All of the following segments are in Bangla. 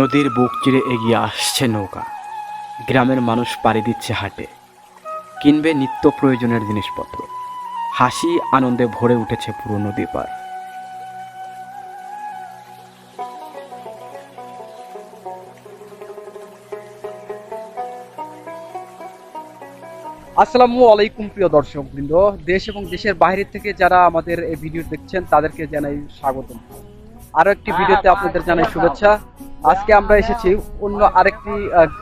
নদীর বুক চিরে এগিয়ে আসছে নৌকা। গ্রামের মানুষ পাড়ি দিচ্ছে হাটে। কিনবে নিত্য প্রয়োজনের জিনিসপত্র। হাসি আনন্দে ভরে উঠেছে পুরো নদী পার আসসালামু আলাইকুম প্রিয় দর্শক বৃন্দ দেশ এবং দেশের বাইরে থেকে যারা আমাদের এই ভিডিও দেখছেন, তাদেরকে জানাই স্বাগতম। আরও একটি ভিডিওতে আপনাদের জানাই শুভেচ্ছা। আজকে আমরা এসেছি অন্য আরেকটি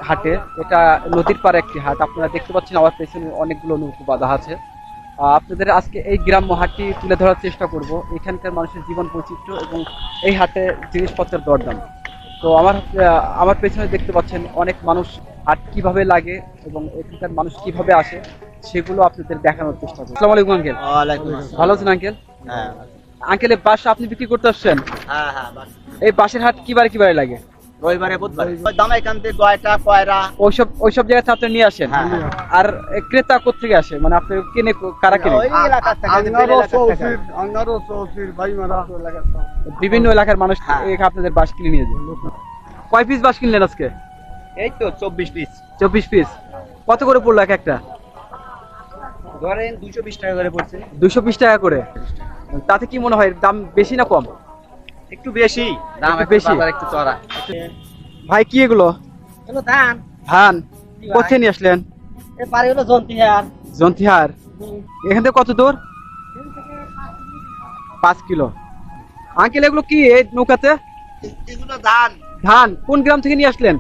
হাটে। এটা নদীর পাড়ে একটি হাট। আপনারা দেখতে পাচ্ছেন আমার পেছনে অনেকগুলো নৌকো বাঁধা আছে। আপনাদের আজকে এই গ্রাম্য হাটটি তুলে ধরার চেষ্টা করব। এখানকার মানুষের জীবন বৈচিত্র্য এবং এই হাটে জিনিসপত্রের দরদাম। তো আমার আমার পেছনে দেখতে পাচ্ছেন অনেক মানুষ হাট কীভাবে লাগে এবং এখানকার মানুষ কীভাবে আসে সেগুলো আপনাদের দেখানোর চেষ্টা করব। আসসালামু আলাইকুম আঙ্কেল। ভালো আছেন আঙ্কেল? হ্যাঁ। আঙ্কেল এই বাস আপনি বিক্রি করতে আসছেন? হ্যাঁ হ্যাঁ বাস। এই বাসের হাট কিবারে কিবারে লাগে? রবিবারে বুধবার। দামাইকান গয়টা কয়রা। ওইসব ওইসব জায়গা থেকে নিয়ে আসেন? হ্যাঁ, হ্যাঁ। আর ক্রেতা কোথেকে আসে? মানে আপনি কিনে কারা কিনে? বিভিন্ন এলাকার মানুষ হ্যাঁ। এখানে আপনাদের বাস কিনে নিয়ে যায়। কয় পিস বাস কিনলেন আজকে? এই তো চব্বিশ পিস চব্বিশ পিস কত করে পড়ল এক একটা? ধরেন দুশো বিশ টাকা করে পড়ছে। দুশো বিশ টাকা করে। তাতে কি মনে হয় দাম বেশি না কম? একটু বেশি। দাম একটু বেশি। একটু চড়া। ভাই কি এগুলো? হলো ধান। ধান? কোথায় নিয়ে আসলেন? এ পারে হলো জন্তি হার জন্তিহার এখান থেকে কত দূর? পাঁচ কিলো। আঙ্কেল এগুলো কি এই নৌকাতে? এগুলো ধান। ধান। কোন গ্রাম থেকে নিয়ে আসলেন?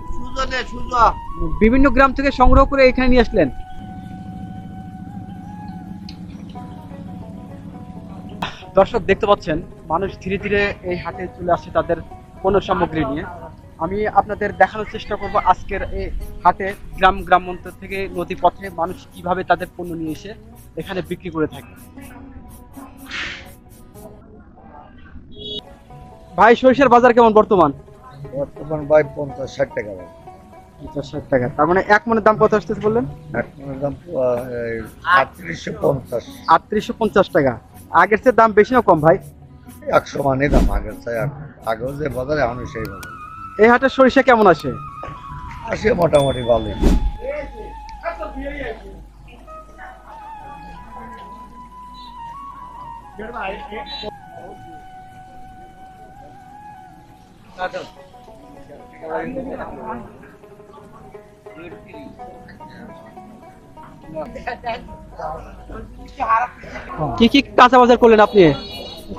বিভিন্ন গ্রাম থেকে সংগ্রহ করে এখানে নিয়ে আসলেন। দর্শক দেখতে পাচ্ছেন মানুষ ধীরে ধীরে এই হাটে চলে আসছে তাদের পণ্য সামগ্রী নিয়ে। আমি আপনাদের দেখানোর চেষ্টা করব আজকের এই হাটে গ্রাম গ্রামান্তর থেকে নদী পথে মানুষ কীভাবে তাদের পণ্য নিয়ে এসে এখানে বিক্রি করে থাকে। ভাই সরিষার বাজার কেমন বর্তমান? বর্তমান ভাই পঞ্চাশ ষাট টাকা ভাই। পঞ্চাশ ষাট টাকা। তার মানে এক মনের দাম কত আসতেছে বললেন? এক মনের দাম আটত্রিশশো পঞ্চাশ। আটত্রিশশো পঞ্চাশ টাকা। আগের চেয়ে দাম বেশি না কম ভাই? একশো মানে দাম আগের চাই আগেও যে বাজারে এখন সেই বাজার। এই হাটের সরিষা কেমন আসে? আসে মোটামুটি ভালোই। কি কি কাঁচা বাজার করলেন আপনি?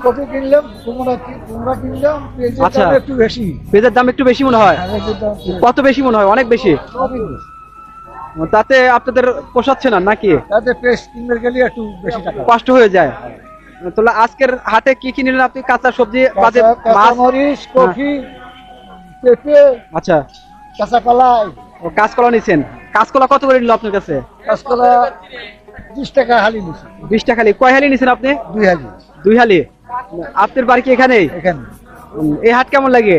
কপি কিনলাম তোমরা তোমরা কিনলাম পেঁয়াজের আচ্ছা। দাম একটু বেশি। পেঁয়াজের দাম একটু বেশি মনে হয়? কত বেশি মনে হয়? অনেক বেশি? তাতে আপনাদের পোষাচ্ছে না নাকি? তাতে পেস্ট কিনতে গেলে একটু বেশি টাকা। কষ্ট হয়ে যায়। তাহলে আজকের হাটে কি কি নিলেন আপনি? কাঁচা সবজি মাছ? কাঁচামরিচ কফি পেঁপে আচ্ছা। কাঁচা কলাই। ও কাঁচকলা নিছেন? কাঁচকলা কত করে নিল আপনার কাছে? কাঁচকলা বিশ টাকা হালি নিছি। বিশ টাকা হালি। কয় হালি নিছেন আপনি? দুই হালি। দুই হালি। আপনার বাড়ি কি এখানেই? এখানে। এই হাট কেমন লাগে?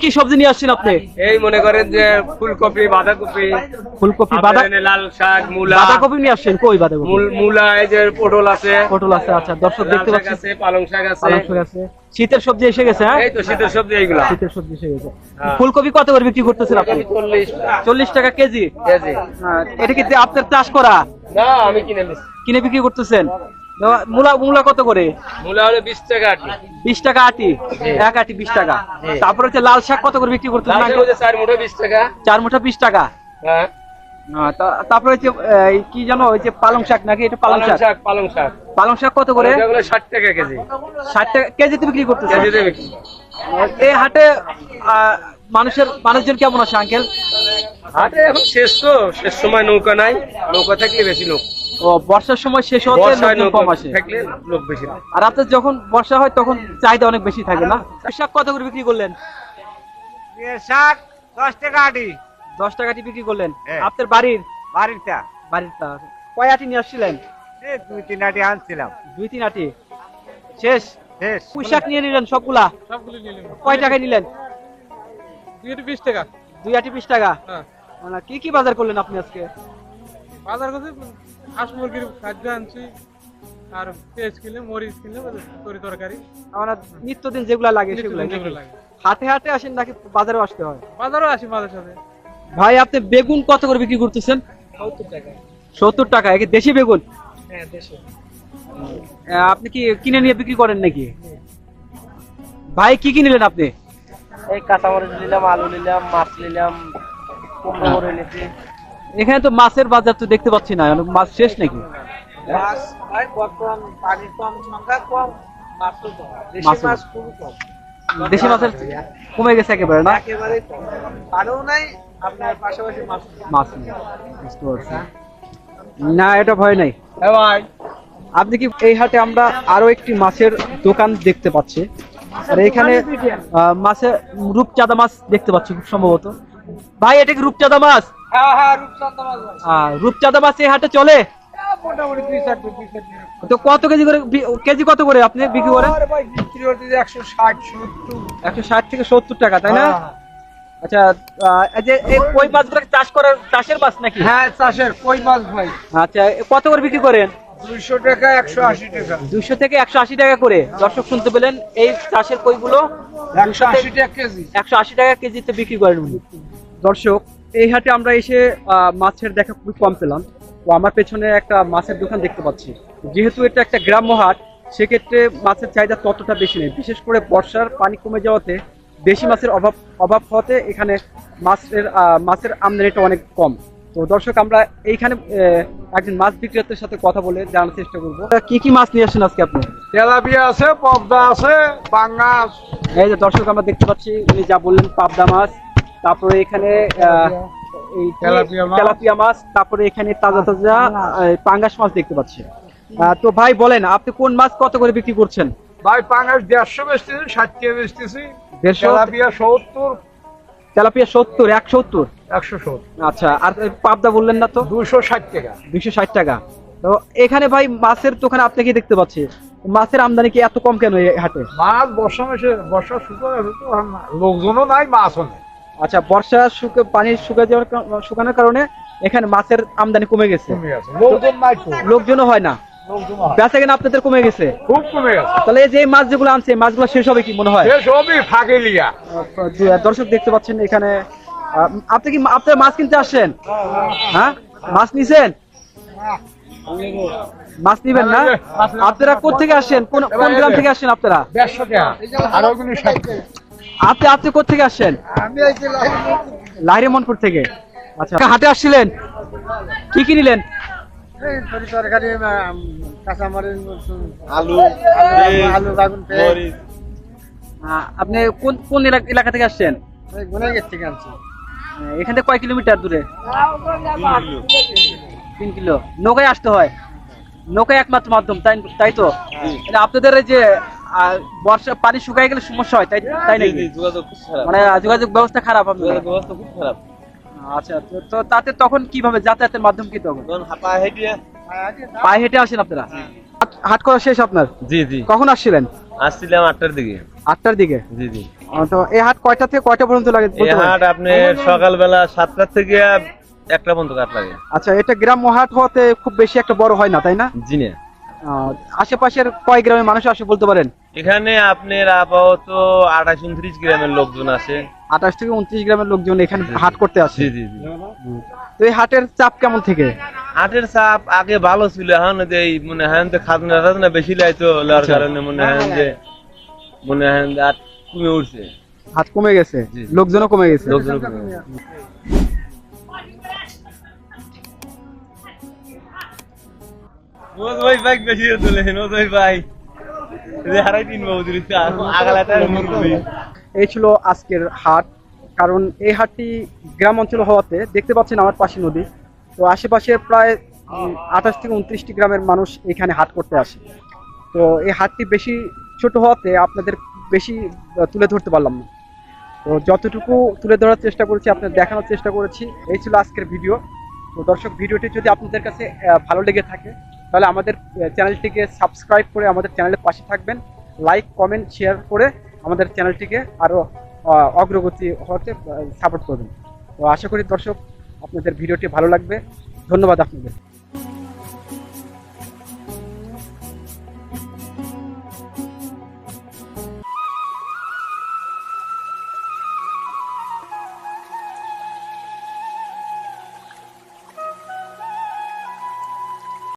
কি সবজি নিয়ে আসছেন আপনি? এই মনে করেন যে ফুলকপি বাঁধাকপি ফুলকপি বাঁধা লাল শাক মূলা। বাঁধাকপি নিয়ে আসছেন? কই বাঁধাকপি? মূলা এই যে পটল আছে। পটল আছে আচ্ছা দর্শক দেখতে পাচ্ছেন? পালং শাক আছে। পালং শাক আছে। শীতের সবজি এসে গেছে হ্যাঁ? এই তো শীতের সবজি এইগুলা। শীতের সবজি এসে গেছে। হ্যাঁ। ফুলকপি কত করে বিক্রি করতেছেন আপনি? চল্লিশ চল্লিশ টাকা কেজি? কেজি। হ্যাঁ, এটা কি আপনার চাষ করা? না আমি কিনে কিনে বিক্রি করতেছেন? মূলা মূলা কত করে? মূলা হলো বিশ টাকা আটি। বিশ টাকা আটি? এক আটি বিশ টাকা। তারপরে হচ্ছে লাল শাক কত করে বিক্রি হচ্ছে চার মুঠো বিশ টাকা। চার মুঠা বিশ টাকা। হ্যাঁ। তারপরে হচ্ছে কি জানো ওই যে পালং শাক নাকি? এটা পালং শাক। পালং শাক। পালং শাক কত করে? ষাট টাকা কেজি। ষাট টাকা কেজিতে বিক্রি বিক্রি। এই হাটে মানুষের মানুষজন কেমন আছে আঙ্কেল? হাটে এখন শেষ তো শেষ সময় নৌকা নাই। নৌকা থাকলে বেশি লোক। ও বর্ষার সময় শেষ হতে কম আসে। থাকলে লোক বেশি আর আপনার যখন বর্ষা হয় তখন চাহিদা অনেক বেশি থাকে না? শাক কত করে বিক্রি করলেন? শাক দশ টাকা আটি। দশ টাকাটি বিক্রি করলেন। আপনার বাড়ির? বাড়িটা বাড়িরটা কয় আটি নিয়ে আসছিলেন? দুই তিন আটি আনছিলাম। দুই তিন আটি। শেষ? শেষ। পুঁই শাক নিয়ে নিলেন সবগুলা? সবগুলো নিলাম কয় টাকায় নিলেন? দুই বিশ টাকা। দুই আটি বিশ টাকা? হ্যাঁ। মানে কি কি বাজার করলেন আপনি আজকে? বাজার করতে হাঁস মুরগির খাদ্য আনছি আর পেঁয়াজ কিনলে মরিচ কিনলে তরি তরকারি। আমার নিত্যদিন যেগুলা লাগে সেগুলা লাগে। হাটে হাটে আসেন নাকি বাজারেও আসতে হয়? বাজারও আসি মাঝে সাথে ভাই আপনি বেগুন কত করে বিক্রি করতেছেন? সত্তর টাকা। সত্তর টাকা একে দেশি বেগুন? হ্যাঁ দেশে। আপনি কি কিনে নিয়ে বিক্রি করেন নাকি? ভাই কি কি নিলেন আপনি? এই কাঁচামরিচ নিলাম আলু নিলাম মাছ নিলাম কুমড়ো করে নিয়েছি। এখানে তো মাছের বাজার তো দেখতে পাচ্ছি না মাছ শেষ নাকি? মাছ ভাই পানির কম সংখ্যা কম মাছ কম। দেশি মাছ খুবই কম। দেশি মাছের কমে গেছে একেবারে না? একেবারে কম। নাই আপনার পাশাপাশি মাছ মাছ বুঝতে পারছি। না এটা ভয় নাই। হ্যাঁ ভাই। আপনি কি এই হাটে আমরা আরও একটি মাছের দোকান দেখতে পাচ্ছি? আর এখানে আহ, মাছের রূপচাঁদা মাছ দেখতে পাচ্ছি খুব সম্ভবত। ভাই এটা কি রূপচাঁদা মাছ? হ্যাঁ হ্যাঁ মাছ রূপচাঁদা মাছ এই হাটে চলে? হ্যাঁ, তো কত কেজি করে কেজি কত করে আপনি বিক্রি করেন? আরে ভাই বিক্রি করতে একশো ষাট সত্তর। একশো ষাট থেকে সত্তর টাকা তাই না। আচ্ছা যে কই মাছগুলো চাষ করার চাষের মাছ নাকি? হ্যাঁ চাষের কই মাছ ভাই। আচ্ছা কত করে বিক্রি করেন? টাকা একশো আশি টাকা। থেকে একশো আশি টাকা করে। দর্শক শুনতে পেলেন এই চাষের কইগুলো একশো আশি টাকা কেজি। একশো আশি টাকা কেজিতে বিক্রি করেন দর্শক এই হাটে আমরা এসে আহ, মাছের দেখা খুবই কম পেলাম। তো আমার পেছনে একটা মাছের দোকান দেখতে পাচ্ছি। যেহেতু এটা একটা গ্রাম্য হাট সেক্ষেত্রে মাছের চাহিদা ততটা বেশি নেই। বিশেষ করে বর্ষার পানি কমে যাওয়াতে দেশি মাছের অভাব অভাব হওয়াতে এখানে মাছের মাছের আমদানিটা অনেক কম। তো দর্শক আমরা এইখানে আহ, একজন মাছ বিক্রেতার সাথে কথা বলে জানার চেষ্টা করব। কি কি মাছ নিয়ে আসেন আজকে আপনি? তেলাপিয়া আছে পদ্মা আছে পাঙ্গাস। এই যে দর্শক আমরা দেখতে পাচ্ছি উনি যা বললেন পাবদা মাছ। তারপরে এখানে তেলাপিয়া মাছ। তারপরে এখানে তাজা তাজা পাঙ্গাস মাছ দেখতে পাচ্ছি। তো ভাই বলেন আপনি কোন মাছ কত করে বিক্রি করছেন? ভাই পাঙ্গাস দেড়শো বেচতেছি ষাট টাকা বেচতেছি। তেলাপিয়া সত্তর। তেলাপিয়া সত্তর এক সত্তর? একশো সত্তর। আচ্ছা আর পাবদা বললেন না তো? দুশো ষাট টাকা। দুইশো ষাট টাকা। তো এখানে ভাই মাছের দোকানে আপনাকে দেখতে পাচ্ছি? মাছের আমদানি কি এত কম কেন হাটে? মাছ বর্ষা মাসে বর্ষা না- লোকজনও নাই মাছও নেই। আচ্ছা বর্ষা শুকে পানি শুকিয়ে যাওয়ার শুকানোর কারণে এখানে মাছের আমদানি কমে গেছে। লোকজনও হয় না। বেচা কেনা আপনাদের কমে গেছে। খুব কমে গেছে। তাহলে যে মাছ যেগুলো আনছে মাছগুলো শেষ হবে কি মনে হয়? ফাঁকে লিয়া দর্শক দেখতে পাচ্ছেন এখানে আপনি কি আপনারা মাছ কিনতে আসছেন? হ্যাঁ? মাছ নিছেন? মাছ নিবেন না? আপনারা কোথা থেকে আসছেন? কোন কোন গ্রাম থেকে আসছেন আপনারা? আপনি আপনি কোথা থেকে আসছেন? আমি আইছি লাহিরি মনপুর থেকে। আচ্ছা হাটে আসছিলেন? কি কি নিলেন তরকারি কাঁচামরিচ আলু আলু বাগুন আপনি কোন কোন এলাকা- এলাকা থেকে আসছেন? গুনে গেছে আনছি এখান থেকে কয় কিলোমিটার দূরে? তিন কিলো। নৌকায় আসতে হয়? নৌকায় একমাত্র মাধ্যম তাই তাই তো? আপনাদের এই যে বর্ষা পানি শুকায় গেলে সমস্যা হয় তাই তাই নাকি? মানে আহ, যোগাযোগ ব্যবস্থা খারাপ আপনাদের আচ্ছা তো- তাতে তখন কীভাবে যাতায়াতের মাধ্যম কি তখন? পায়ে হেঁটে পায়ে হেঁটে আসেন আপনারা? হাট- করা শেষ আপনার? জি জি। কখন আসছিলেন? আসছিলাম আটটার দিকে। আটটার দিকে? জি জি। তো এই হাট কয়টা থেকে কয়টা পর্যন্ত লাগে? এই হাট আপনি সকালবেলা সাতটার থেকে একটা পর্যন্ত কাট লাগে। আচ্ছা এটা গ্রাম হাট হতে খুব বেশি একটা বড় হয় না তাই না? জি না। আশেপাশের কয় গ্রামের মানুষ আসে বলতে পারেন? এখানে আপনার আপাতত আঠাশ উনত্রিশ গ্রামের লোকজন আছে। আঠাশ থেকে উনত্রিশ গ্রামের লোকজন এখানে হাট করতে আসে। জি জি তো এই হাটের চাপ কেমন থেকে? হাটের চাপ আগে ভালো ছিল এখন যে এই মনে হয় যে খাজনা টাজনা বেশি লাইতো লার আচ্ছা। কারণে মনে হয় যে মনে হয় যে আর কমে উঠছে। হাট কমে গেছে? লোকজনও কমে গেছে? লোকজন কমে গেছে। নোজ ভাই বেশি তোলে নোজ ভাই। হারাই দিন আগালাটা এই ছিল আজকের হাট। কারণ এই হাটটি গ্রাম অঞ্চল হওয়াতে দেখতে পাচ্ছেন আমার পাশে নদী। তো আশেপাশে প্রায় আঠাশ থেকে উনত্রিশটি গ্রামের মানুষ এখানে হাট করতে আসে। তো এই হাটটি বেশি ছোট হওয়াতে আপনাদের বেশি তুলে ধরতে পারলাম না। তো যতটুকু তুলে ধরার চেষ্টা করেছি আপনাদের দেখানোর চেষ্টা করেছি। এই ছিল আজকের ভিডিও। তো দর্শক ভিডিওটি যদি আপনাদের কাছে ভালো লেগে থাকে তাহলে আমাদের চ্যানেলটিকে সাবস্ক্রাইব করে আমাদের চ্যানেলের পাশে থাকবেন। লাইক কমেন্ট শেয়ার করে আমাদের চ্যানেলটিকে আরও অগ্রগতি হতে সাপোর্ট করবেন। তো আশা করি দর্শক, আপনাদের ভিডিওটি ভালো লাগবে। ধন্যবাদ আপনাদের।